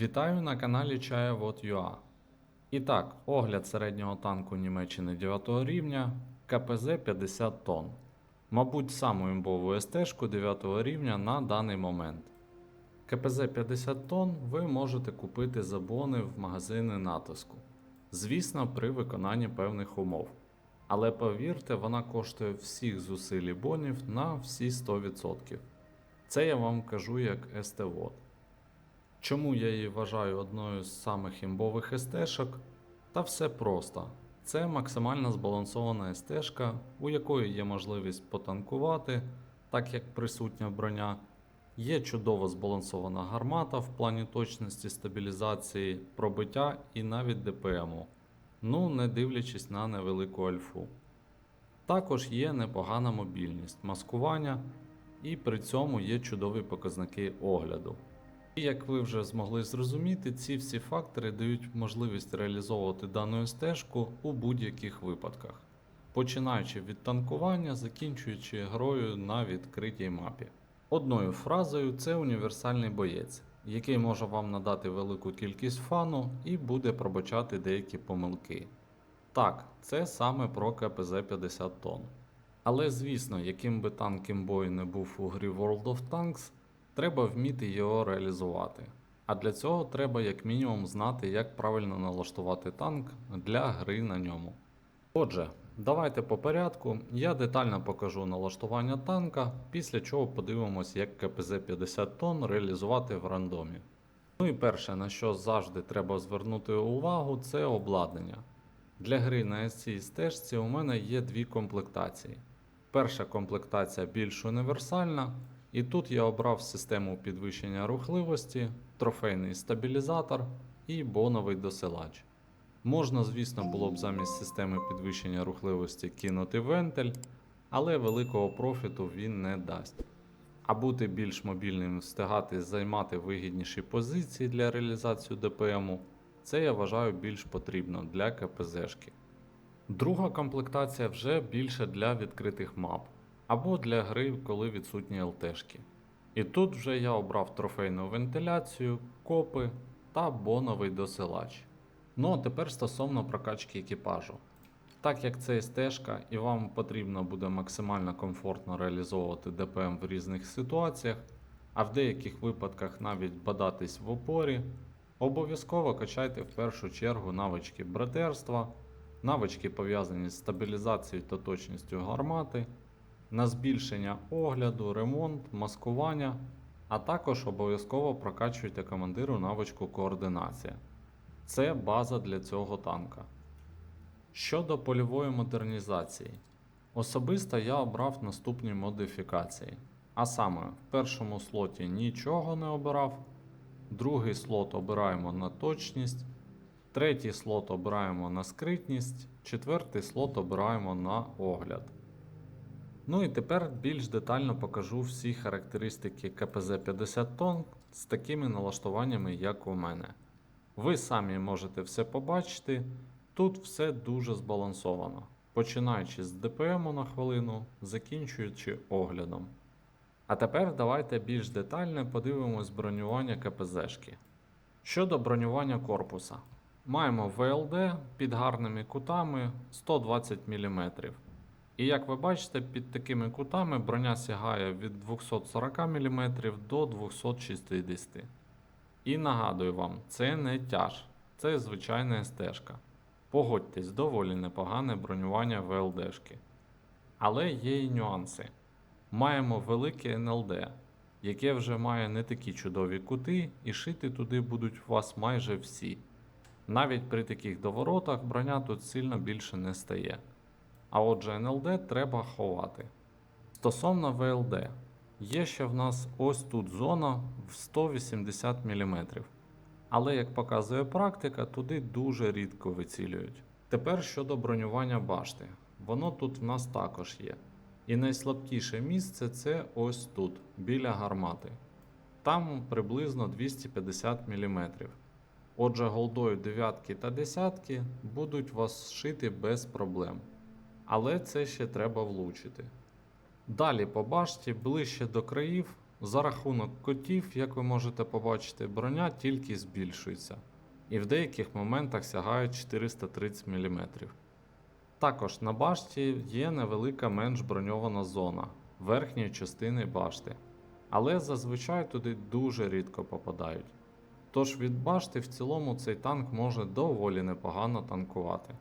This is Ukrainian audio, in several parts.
Вітаю на каналі Чаєвод.ua. І так, огляд середнього танку Німеччини 9 рівня КПЗ 50 тонн. Мабуть, саму імбову СТ-шку 9 рівня на даний момент. КПЗ 50 тонн ви можете купити за бони в магазини натиску. Звісно, при виконанні певних умов. Але повірте, вона коштує всіх зусиль бонів на всі 100%. Це я вам кажу як СТВОД. Чому я її вважаю одною з самих імбових естешок? Та все просто. Це максимально збалансована естешка, у якої є можливість потанкувати, так як присутня броня. Є чудово збалансована гармата в плані точності стабілізації, пробиття і навіть ДПМу. Ну, не дивлячись на невелику альфу. Також є непогана мобільність, маскування, і при цьому є чудові показники огляду. І як ви вже змогли зрозуміти, ці всі фактори дають можливість реалізовувати дану стежку у будь-яких випадках, починаючи від танкування, закінчуючи грою на відкритій мапі. Одною фразою це універсальний боєць, який може вам надати велику кількість фану і буде пробачати деякі помилки. Так, це саме про КПЗ 50 тонн. Але звісно, яким би танк імбою не був у грі World of Tanks, треба вміти його реалізувати. А для цього треба як мінімум знати, як правильно налаштувати танк для гри на ньому. Отже, давайте по порядку. Я детально покажу налаштування танка, після чого подивимось, як КПЗ 50 тонн реалізувати в рандомі. Ну і перше, на що завжди треба звернути увагу, це обладнання. Для гри на цій стежці у мене є дві комплектації. Перша комплектація більш універсальна, і тут я обрав систему підвищення рухливості, трофейний стабілізатор і боновий досилач. Можна, звісно, було б замість системи підвищення рухливості кинути вентиль, але великого профіту він не дасть. А бути більш мобільним, встигати займати вигідніші позиції для реалізації ДПМу, це я вважаю більш потрібно для КПЗшки. Друга комплектація вже більше для відкритих мап або для гри, коли відсутні ЛТшки. І тут вже я обрав трофейну вентиляцію, копи та боновий досилач. Ну а тепер стосовно прокачки екіпажу. Так як це стежка і вам потрібно буде максимально комфортно реалізовувати ДПМ в різних ситуаціях, а в деяких випадках навіть бадатись в опорі, обов'язково качайте в першу чергу навички братерства, навички пов'язані з стабілізацією та точністю гармати, на збільшення огляду, ремонт, маскування, а також обов'язково прокачуйте командиру навичку координація. Це база для цього танка. Щодо польової модернізації, особисто я обрав наступні модифікації. А саме, в першому слоті нічого не обирав, другий слот обираємо на точність, третій слот обираємо на скритність, четвертий слот обираємо на огляд. Ну і тепер більш детально покажу всі характеристики КПЗ 50 тонн з такими налаштуваннями, як у мене. Ви самі можете все побачити. Тут все дуже збалансовано, починаючи з ДПМу на хвилину, закінчуючи оглядом. А тепер давайте більш детально подивимось бронювання КПЗшки. Щодо бронювання корпуса, маємо ВЛД під гарними кутами 120 мм. І як ви бачите, під такими кутами броня сягає від 240 мм до 260 І нагадую вам, це не тяж, це звичайна стежка. Погодьтесь, доволі непогане бронювання ВЛДшки. Але є і нюанси. Маємо велике НЛД, яке вже має не такі чудові кути, і шити туди будуть у вас майже всі. Навіть при таких доворотах броня тут сильно більше не стає. А отже, НЛД треба ховати. Стосовно ВЛД, є ще в нас ось тут зона в 180 мм. Але як показує практика, туди дуже рідко вицілюють. Тепер щодо бронювання башти, воно тут в нас також є. І найслабкіше місце це ось тут, біля гармати. Там приблизно 250 мм. Отже, голдою 9 та 10 будуть вас шити без проблем. Але це ще треба влучити. Далі по башті ближче до країв За рахунок котів, як ви можете побачити, броня тільки збільшується, і в деяких моментах сягає 430 мм. Також на башті є невелика менш броньована зона верхньої частини башти, але зазвичай туди дуже рідко попадають. Тож від башти в цілому цей танк може доволі непогано танкувати.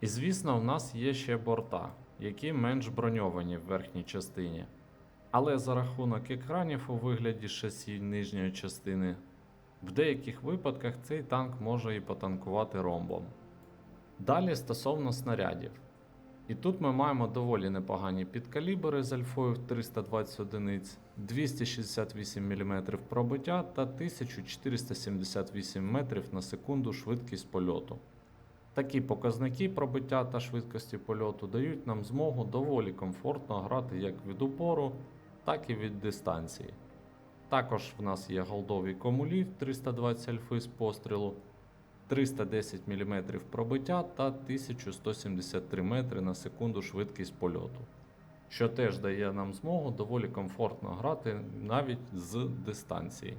І звісно, в нас є ще борта, які менш броньовані в верхній частині. Але за рахунок екранів у вигляді шасі нижньої частини, в деяких випадках цей танк може і потанкувати ромбом. Далі стосовно снарядів. І тут ми маємо доволі непогані підкалібри з альфою в 320 одиниць, 268 мм пробиття та 1478 метрів на секунду швидкість польоту. Такі показники пробиття та швидкості польоту дають нам змогу доволі комфортно грати як від упору, так і від дистанції. Також в нас є голдові комулі 320 альфи з пострілу, 310 мм пробиття та 1173 метри на секунду швидкість польоту, що теж дає нам змогу доволі комфортно грати навіть з дистанції.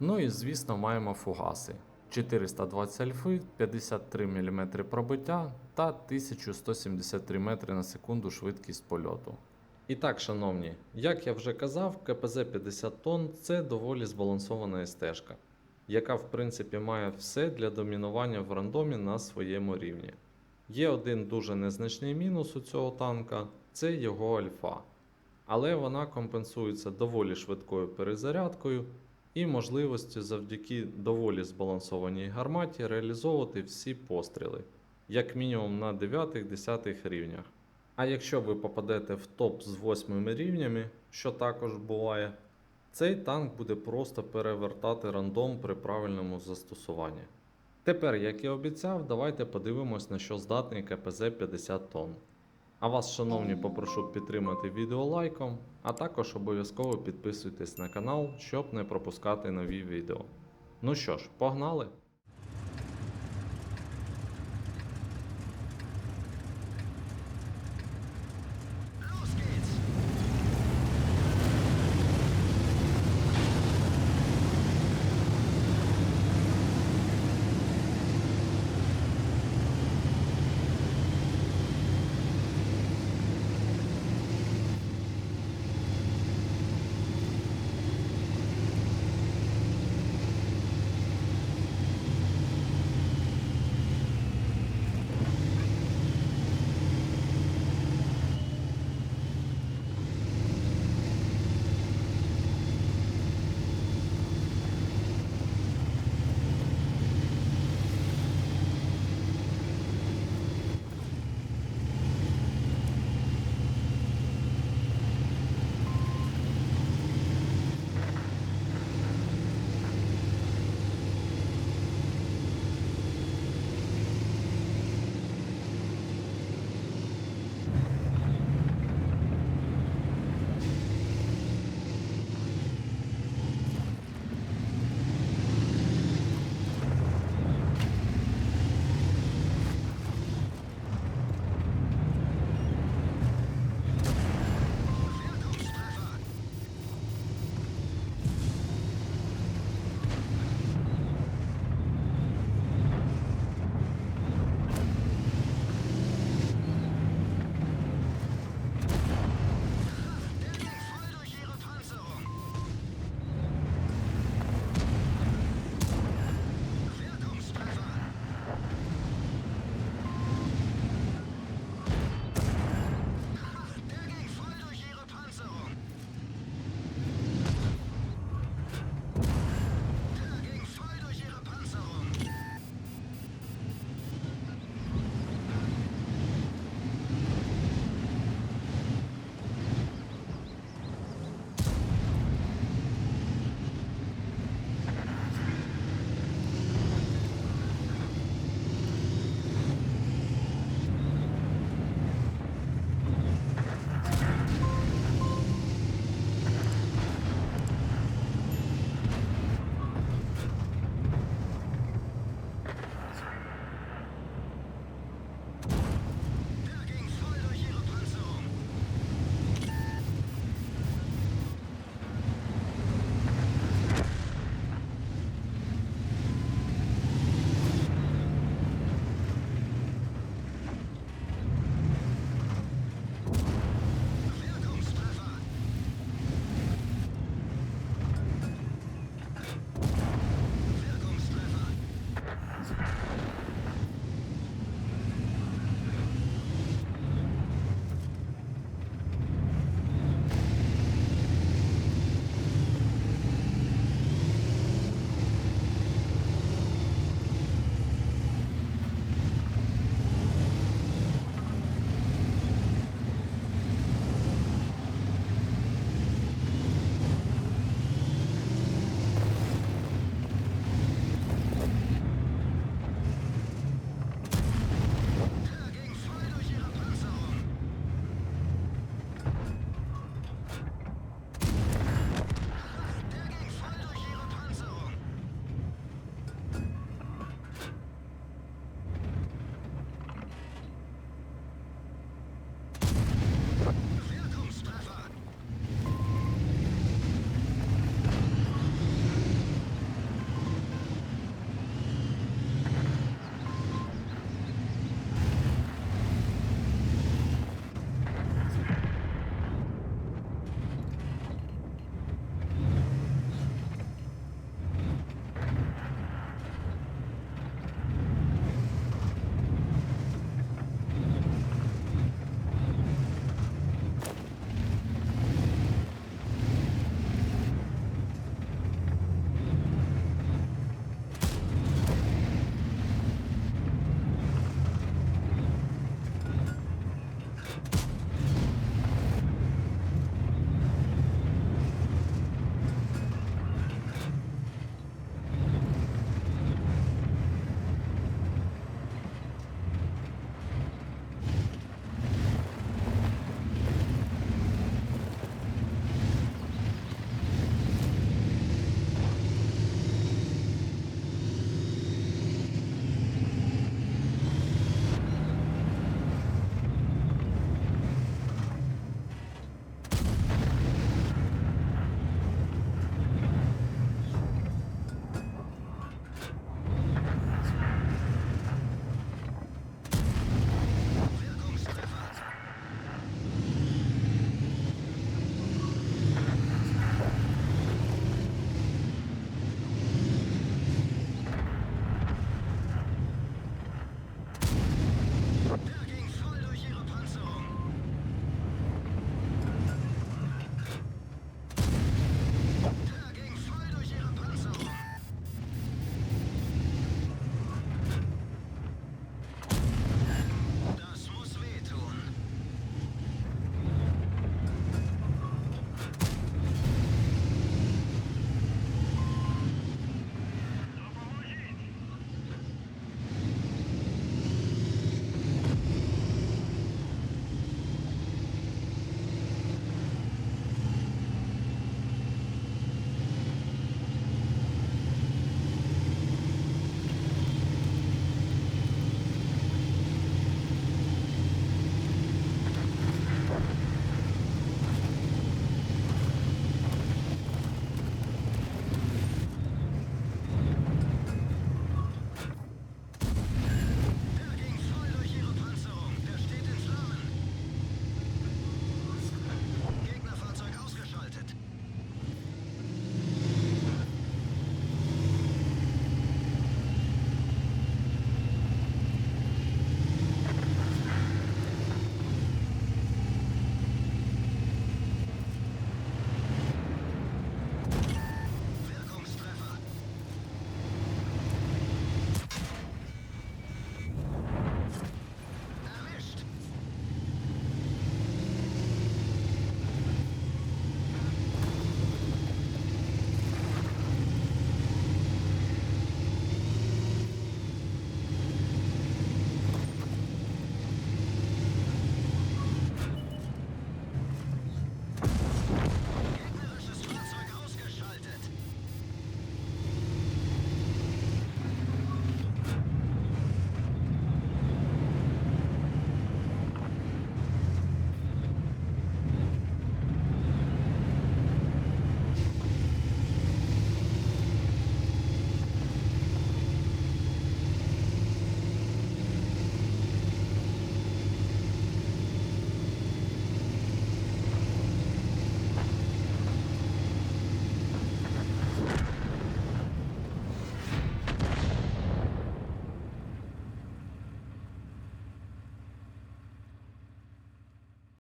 Ну і звісно маємо фугаси. 420 альфи, 53 мм пробиття та 1173 метри на секунду швидкість польоту. І так, шановні, як я вже казав, КПЗ 50 тонн це доволі збалансована СТ-шка, яка в принципі має все для домінування в рандомі на своєму рівні. Є один дуже незначний мінус у цього танка це його альфа. Але вона компенсується доволі швидкою перезарядкою і можливості завдяки доволі збалансованій гарматі реалізовувати всі постріли, як мінімум на 9-10 рівнях. А якщо ви попадете в топ з 8 рівнями, що також буває, цей танк буде просто перевертати рандом при правильному застосуванні. Тепер, як і обіцяв, давайте подивимось на що здатний КПЗ 50 тонн. А вас, шановні, попрошу підтримати відео лайком, а також обов'язково підписуйтесь на канал, щоб не пропускати нові відео. Ну що ж, погнали!